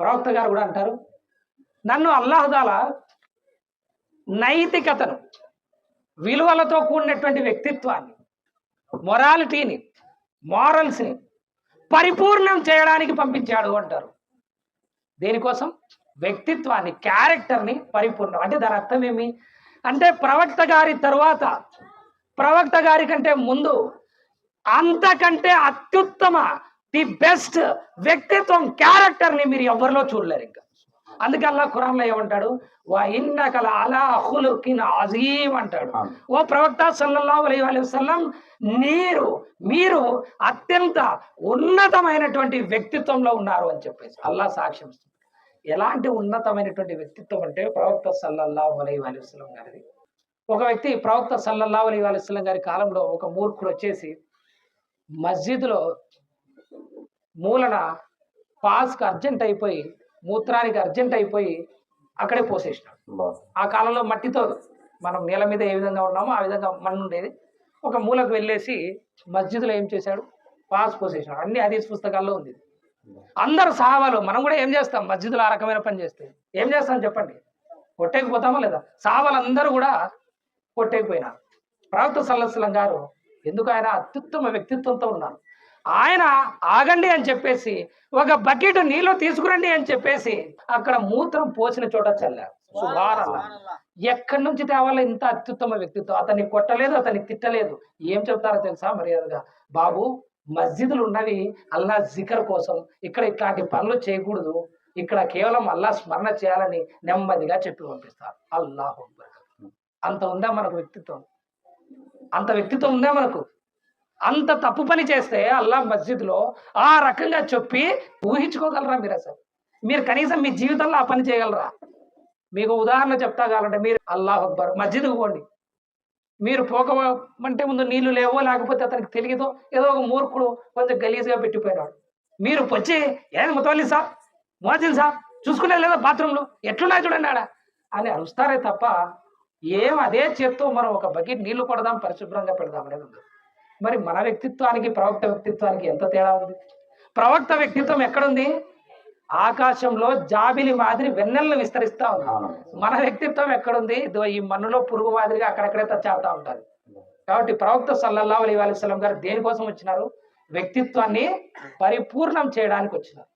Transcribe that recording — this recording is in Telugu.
ప్రవక్త గారు కూడా అంటారు నన్ను అల్లాహదాల నైతికతను విలువలతో కూడినటువంటి వ్యక్తిత్వాన్ని మొరాలిటీని మారల్స్ని పరిపూర్ణం చేయడానికి పంపించాడు అంటారు. దేనికోసం? వ్యక్తిత్వాన్ని క్యారెక్టర్ని పరిపూర్ణం. అంటే దాని అర్థం ఏమి? అంటే ప్రవక్త గారి తరువాత ప్రవక్త గారి కంటే ముందు అంతకంటే అత్యుత్తమ ది బెస్ట్ వ్యక్తిత్వం క్యారెక్టర్ని మీరు ఎవరిలో చూడలేరు ఇంకా. అందుకే అల్లా ఖురాన్లో ఏమంటాడు? వా ఇన్నకల అలా హులుకిన్ అజీం అంటాడు. ఓ ప్రవక్త సల్లల్లాహు అలైహి వసల్లం మీరు మీరు అత్యంత ఉన్నతమైనటువంటి వ్యక్తిత్వంలో ఉన్నారు అని చెప్పేసి అల్లా సాక్ష్యం ఎలాంటి ఉన్నతమైనటువంటి వ్యక్తిత్వం అంటే ప్రవక్త సల్లల్లాహు అలైహి వసల్లం గారిది. ఒక వ్యక్తి ప్రవక్త సల్లల్లాహు అలైహి వసల్లం గారి కాలంలో ఒక మూర్ఖుడు వచ్చేసి మస్జిద్లో మూలన పాస్కి అర్జెంట్ అయిపోయి మూత్రానికి అర్జెంట్ అయిపోయి అక్కడే పోసేసినాడు ఆ కాలంలో మట్టితో మనం నేల మీద ఏ విధంగా ఉన్నామో ఆ విధంగా మన్ను ఉండేది. ఒక మూలకు వెళ్ళేసి మస్జిద్లో ఏం చేశాడు? పాస్ పోసేసినాడు. అన్ని హదీస్ పుస్తకాల్లో ఉంది. అందరు సావాలు మనం కూడా ఏం చేస్తాం? మస్జిద్లో ఆ రకమైన పని చేస్తే. ఏం చేస్తాం చెప్పండి? కొట్టేకపోతామా లేదా? సావాలు అందరూ కూడా కొట్టేకపోయినారు ప్రవక్త సల్లస్లం గారు ఎందుకు ఆయన అత్యుత్తమ వ్యక్తిత్వంతో ఉన్నారు? ఆయన ఆగండి అని చెప్పేసి ఒక బకెట్ నీళ్ళు తీసుకురండి అని చెప్పేసి అక్కడ మూత్రం పోసిన చోట చల్లారు. సుభానల్లా. ఎక్కడి నుంచి తేవాలో ఇంత అత్యుత్తమ వ్యక్తిత్వం. అతన్ని కొట్టలేదు అతన్ని తిట్టలేదు. ఏం చెప్తారో తెలుసా మర్యాదగా? బాబు మస్జిదులు ఉన్నవి అల్లా జికర్ కోసం. ఇక్కడ ఇట్లాంటి పనులు చేయకూడదు. ఇక్కడ కేవలం అల్లా స్మరణ చేయాలని నెమ్మదిగా చెప్పి పంపిస్తారు. అల్లాహు. అంత ఉందా మనకు వ్యక్తిత్వం? అంత వ్యక్తిత్వం ఉందా మనకు? అంత తప్పు పని చేస్తే అల్లా మస్జిద్లో ఆ రకంగా చెప్పి ఊహించుకోగలరా మీరు అసలు? మీరు కనీసం మీ జీవితంలో ఆ పని చేయగలరా? మీకు ఉదాహరణ చెప్తా కావాలంటే మీరు అల్లాహ్ అక్బర్ మస్జిద్కు పోండి. మీరు పోకమంటే ముందు నీళ్ళు లేవో లేకపోతే అతనికి తెలియదో ఏదో ఒక మూర్ఖుడు కొంచెం గలీజ్గా పెట్టిపోయినాడు. మీరు వచ్చి ఏది ముతవల్లి సాబ్ మోజిన్ సాబ్ చూసుకునే లేదా బాత్రూంలో? ఎట్లున్నా చూడండి ఆడ. అని అరుస్తారే తప్ప ఏం అదే చేత్తో మనం ఒక బకెట్ నీళ్ళు కొడదాం పరిశుభ్రంగా పెడదాం అనేది ఉండదు. మరి మన వ్యక్తిత్వానికి ప్రవక్త వ్యక్తిత్వానికి ఎంత తేడా ఉంది? ప్రవక్త వ్యక్తిత్వం ఎక్కడుంది? ఆకాశంలో జాబిలి మాదిరి వెన్నెలను విస్తరిస్తా ఉంది. మన వ్యక్తిత్వం ఎక్కడుంది? ఈ మన్నులో పురుగు మాదిరిగా అక్కడక్కడే చేస్తా ఉంటారు. కాబట్టి ప్రవక్త సల్లల్లాహు అలైహి వసల్లం గారు దేనికోసం వచ్చినారు? వ్యక్తిత్వాన్ని పరిపూర్ణం చేయడానికి వచ్చినారు.